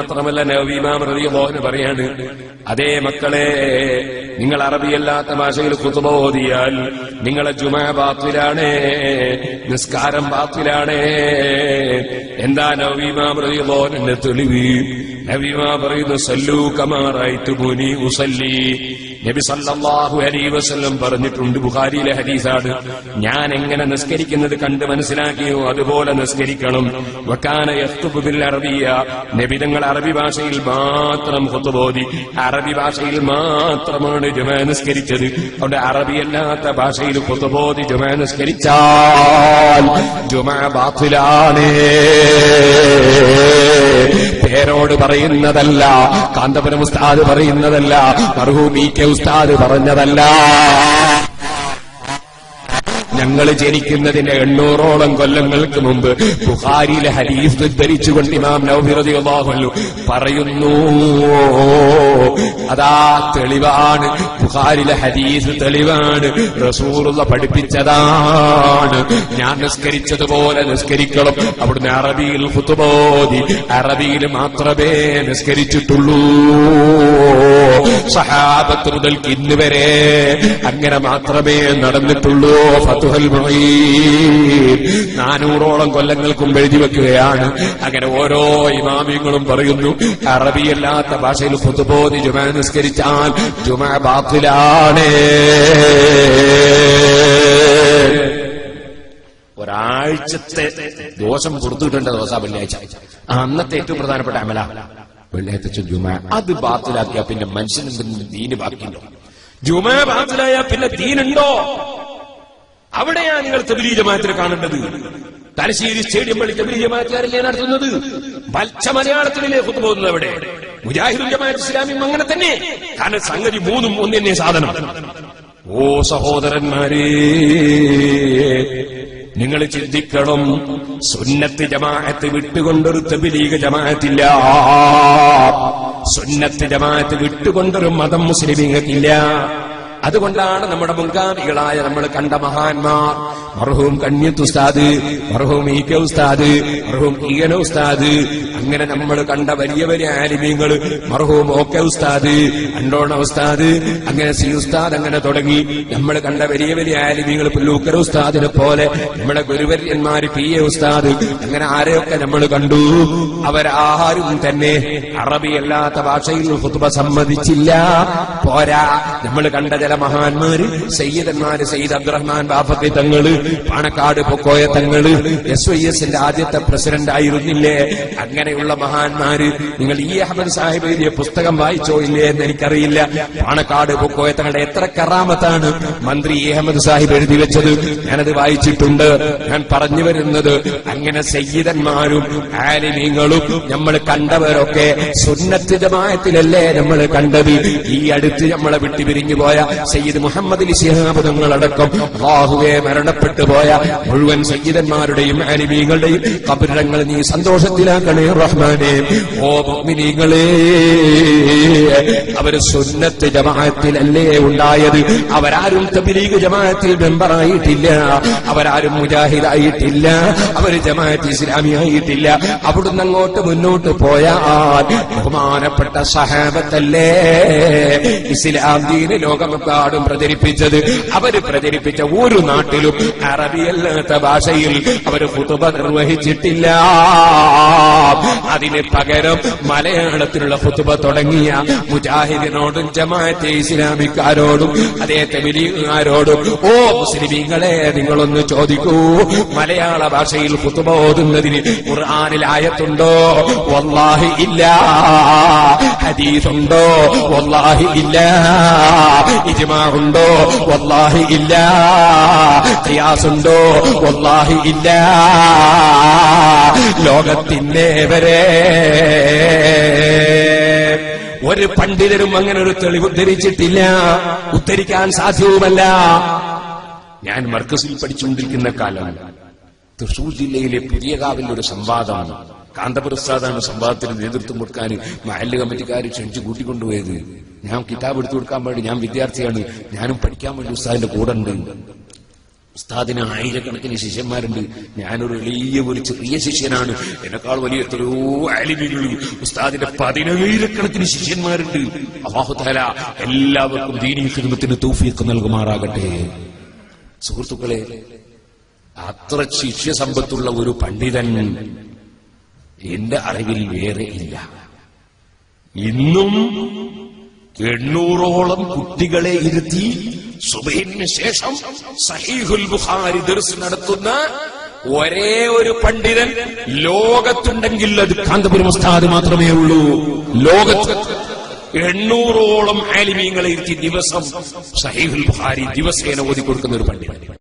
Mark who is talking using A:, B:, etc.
A: മാത്രമല്ല നവീമാം റളിയല്ലാഹു പറയാണ് അതേ മക്കളെ നിങ്ങൾ അറബിയല്ലാത്ത ഭാഷയിൽ കുത്തുബ ഓതിയാൽ നിങ്ങളെ ജുമ ബാത്തിലാണ് നിസ്കാരം ബാത്തിലാണ്. എന്താ നവീമാം റളിയല്ലാഹുവിന്റെ തെളിവ്? നവീമാ പറയുന്നു സല്ലു കമാറായിട്ട് മുനി ഉസല്ലി. നബി സല്ലാഹു അലൈഹി വസല്ലം പറഞ്ഞിട്ടുണ്ട് ബുഹാരിയിലെ ഹദീസാണ്. ഞാൻ എങ്ങനെ നിസ്കരിക്കുന്നത് കണ്ട് മനസ്സിലാക്കിയോ? അതുപോലെ നിസ്കരിക്കണം. വക്കാന യഖ്തുബു ബിൽ അറബിയ. നബിതങ്ങൾ അറബി ഭാഷയിൽ മാത്രം ഖുതുബോധി അറബി ഭാഷയിൽ മാത്രമാണ് ജുമ നിസ്കരിച്ചത്. അതുകൊണ്ട് അറബിയല്ലാത്ത ഭാഷയിൽ ഖുതുബോധി ജുമ നിസ്കരിച്ചാൽ ജുമാ ബാത്തിലാണ്. പറയുന്നതല്ല. കാന്തപുരം ഉസ്താദ് പറയുന്നതല്ല. മർഹൂമി കെ ഉസ്താദ് പറഞ്ഞതല്ല. ഞങ്ങൾ ജനിക്കുന്നതിന്റെ എണ്ണൂറോളം കൊല്ലങ്ങൾക്ക് മുമ്പ് ബുഹാരിയിലെ ഹരീഫ് ഉദ്ധരിച്ചുകൊണ്ട് ഇമാം നൗബിറതിയാഹുല്ലു പറയുന്നു അതാ തെളിവാണ് ബുഹാരിലെ ഹരീസ് തെളിവാണ് റസൂറുള്ള പഠിപ്പിച്ചതാണ്. ഞാൻ നിസ്കരിച്ചതുപോലെ നിസ്കരിക്കണം. അവിടുന്ന് അറബിയിൽ ഫുത്തുബോധി അറബിയിൽ മാത്രമേ നിസ്കരിച്ചിട്ടുള്ളൂ. സഹാബത്ത് മുതൽ ഇന്ന് വരെ അങ്ങനെ മാത്രമേ നടന്നിട്ടുള്ളൂ. നാനൂറോളം കൊല്ലങ്ങൾക്കും എഴുതി വെക്കുകയാണ്. അങ്ങനെ ഓരോ ഇമാമിങ്ങളും പറയുന്നു അറബിയല്ലാത്ത ഭാഷയിൽ പുതുബോധി ജുമ നിസ്കരിച്ചാൽ ജുമ ബാത്തിലാണ്. ഒരാഴ്ചത്തെ ദോഷം കൊടുത്തിട്ടുണ്ട് ദിവസം വെള്ളിയാഴ്ച. അന്നത്തെ ഏറ്റവും പ്രധാനപ്പെട്ട അമല. വെള്ളിയാഴ്ച ജുമ. അത് ബാത്തിലാക്കിയ പിന്നെ മനുഷ്യന് ദീന് ബാക്കിയുണ്ടോ? ജുമ ബാത്തിലായ പിന്നെ ദീനുണ്ടോ? അവിടെയാ നിങ്ങൾ തബിലി ജമാഅത്തിനെ കാണേണ്ടത്. തലശ്ശേരി സ്റ്റേഡിയം വഴി തബിലി ജമാഅത്തുകാരല്ലേ നടത്തുന്നത്? പച്ച മലയാളത്തിലല്ലേ കുത്തുപോകുന്നത് അവിടെ? മുജാഹിദുൽ ജമാഅത്ത് ഇസ്ലാമിയും അങ്ങനെ തന്നെ. കാരണം സംഗതി മൂന്നും ഒന്ന് തന്നെ സാധനം. ഓ സഹോദരന്മാരേ നിങ്ങൾ ചിന്തിക്കണം സുന്നത്ത് ജമാഅത്ത് വിട്ടുകൊണ്ടൊരു തബിലീഗ് ജമാഅത്തില്ല. സുന്നത്ത് ജമാഅത്ത് വിട്ടുകൊണ്ടൊരു മതം മുസ്ലിമീങ്ങൾക്കില്ല. അതുകൊണ്ടാണ് നമ്മുടെ മുൻഗാമികളായ നമ്മൾ കണ്ട മഹാന്മാർ. മർഹൂം കണ്യത്ത് ഉസ്താദ് മർഹൂം ഇ കെ ഉസ്താദ് മർഹൂം ഈയന ഉസ്താദ്. അങ്ങനെ നമ്മൾ കണ്ട വലിയ വലിയ ആലിമ്യങ്ങൾ മർഹൂം ഓക്കെ ഉസ്താദ് അണ്ടോണ ഉസ്താദ് അങ്ങനെ സി ഉസ്താദ് അങ്ങനെ തുടങ്ങി. നമ്മൾ കണ്ട വലിയ വലിയ ആലിമ്യങ്ങൾ പുല്ലൂക്കർ ഉസ്താദിനെ പോലെ നമ്മുടെ ഗുരുവര്യന്മാര് പി എ ഉസ്താദ് അങ്ങനെ ആരെയൊക്കെ നമ്മൾ കണ്ടു? അവരാരും തന്നെ അറബിയല്ലാത്ത ഭാഷയിൽ ഹുതുബ സമ്മതിച്ചില്ല. പോരാ നമ്മൾ കണ്ട ചില മഹാന്മാര് സയ്യിദന്മാര് സയ്യിദ് അബ്ദുറഹ്മാൻ ബാഫത്തി തങ്ങൾ പാണക്കാട് പൊക്കോയ തങ്ങൾ എസ് വൈ എസിന്റെ ആദ്യത്തെ പ്രസിഡന്റ് ആയിരുന്നില്ലേ? അങ്ങനെയുള്ള മഹാന്മാര് നിങ്ങൾ ഈ അഹമ്മദ് സാഹിബ് എഴുതിയ പുസ്തകം വായിച്ചോ ഇല്ലേ എന്ന് എനിക്കറിയില്ല. പാണക്കാട് പൊക്കോയ തങ്ങളുടെ എത്ര കറാമത്താണ് മന്ത്രി ഇ അഹമ്മദ് സാഹിബ് എഴുതി വെച്ചത്? ഞാനത് വായിച്ചിട്ടുണ്ട്. ഞാൻ പറഞ്ഞു വരുന്നത് അങ്ങനെ സയ്യിദന്മാരും ആലിമീങ്ങളും നമ്മൾ കണ്ടവരൊക്കെ സുന്നത്ത് ജമായത്തിലല്ലേ നമ്മൾ കണ്ടത്? ഈ അടുത്ത് നമ്മളെ വിട്ടുപിരിഞ്ഞു പോയ സയ്യിദ് മുഹമ്മദ് തങ്ങളടക്കം അള്ളാഹുവെ മരണപ്പെട്ടു പോയ മുഴുവൻ സയ്യിദന്മാരുടെയും ആലിമീങ്ങളുടെയും കബരങ്ങൾ നീ സന്തോഷത്തിലാക്കണേ റഹ്മാനെ. ഓ മുഅ്മിനീങ്ങളെ അവർ സുന്നത്ത് ജമാഅത്തിലല്ലേ ഉണ്ടായത്? അവരാരും തബിലീഗ് ജമാഅത്തിൽ മെമ്പറായിട്ടില്ല. അവരാരും മുജാഹിദായിട്ടില്ല. അവർ ജമാഅത്ത് ഇസ്ലാമി ആയിട്ടില്ല അവിടുന്ന് അങ്ങോട്ട് മുന്നോട്ട് പോയാൽ ബഹുമാനപ്പെട്ട സഹാബത്തല്ലേ? ഇസ്ലാം ദീന് ലോകമെമ്പാടും പ്രചരിപ്പിച്ചത്. അവർ പ്രചരിപ്പിച്ച ഒരു നാട്ടിലും അറബിയല്ലാത്ത ഭാഷയിൽ അവർ കുതുബ നിർവഹിച്ചിട്ടില്ല. അതിന് പകരം മലയാളത്തിലുള്ള കുതുബ തുടങ്ങിയ മുജാഹിദിനോടും ജമാഅത്തെ ഇസ്ലാമിക്കാരോടും അതേ തെമിലിയാരോടും ഓ മുസ്ലിമീങ്ങളെ നിങ്ങളൊന്ന് ചോദിക്കൂ മലയാള ഭാഷയിൽ കുതുബ ഓതുന്നതിന് ഖുർആനിൽ ആയത്തുണ്ടോ? വല്ലാഹി ഇല്ല. ഹദീസുണ്ടോ? വല്ലാഹി ഇല്ല. ഇജ്മാ ഉണ്ടോ വല്ലാഹി ഇല്ല. ഖിയാസുണ്ടോ? വല്ലാഹി ഇല്ല. ലോകത്തിന്നേ വരെ. ഒരു പണ്ഡിതരും അങ്ങനെ ഒരു തെളിവ് ഉദ്ധരിച്ചിട്ടില്ല. ഉദ്ധരിക്കാൻ സാധ്യവുമല്ല. ഞാൻ മർക്കസിൽ പഠിച്ചുകൊണ്ടിരിക്കുന്ന കാലം തൃശൂർ ജില്ലയിലെ പുതിയകാവിൽ ഒരു സംവാദമാണ്. കാന്തപുരസ്താദാണ് സംവാദത്തിന് നേതൃത്വം കൊടുക്കാൻ മഹല്ല് കമ്മിറ്റിക്കാർ ക്ഷണിച്ച് കൂട്ടിക്കൊണ്ടുപോയത്. ഞാൻ കിതാബ് എടുത്തു കൊടുക്കാൻ വേണ്ടി ഞാൻ വിദ്യാർത്ഥിയാണ്. ഞാനും പഠിക്കാൻ വേണ്ടി ഉസ്താദിന്റെ കൂടെ ഉണ്ട്. ഉസ്താദിന് ആയിരക്കണക്കിന് ശിഷ്യന്മാരുണ്ട്. ഞാനൊരു വലിയ ഒരു ചെറിയ ശിഷ്യനാണ്. എന്നെക്കാൾ വലിയ എത്രയോ ആലിമികൾ ഉസ്താദിന്റെ പതിനായിരക്കണക്കിന് ശിഷ്യന്മാരുണ്ട്. അവാഹുതല എല്ലാവർക്കും ദീനീ കുടുംബത്തിന് തൂഫിയൊക്കെ നൽകുമാറാകട്ടെ. സുഹൃത്തുക്കളെ അത്ര ശിഷ്യസമ്പത്തുള്ള ഒരു പണ്ഡിതൻ എന്റെ അറിവിൽ വേറെ ഇല്ല. ഇന്നും എണ്ണൂറോളം കുട്ടികളെ ഇരുത്തി സുബൈന് ശേഷം സഹീഹുൽ ബുഖാരി ദർസ് നടത്തുന്ന ഒരേ ഒരു പണ്ഡിതൻ ലോകത്തുണ്ടെങ്കിൽ അത് കാന്തപുരം ഉസ്താദ് മാത്രമേ ഉള്ളൂ. ലോകത്ത് എണ്ണൂറോളം ആലിമീങ്ങളെ ഇരുത്തി ദിവസം സഹീഹുൽ ബുഖാരി ദിവസേന ഓതി കൊടുക്കുന്ന ഒരു പണ്ഡിതൻ.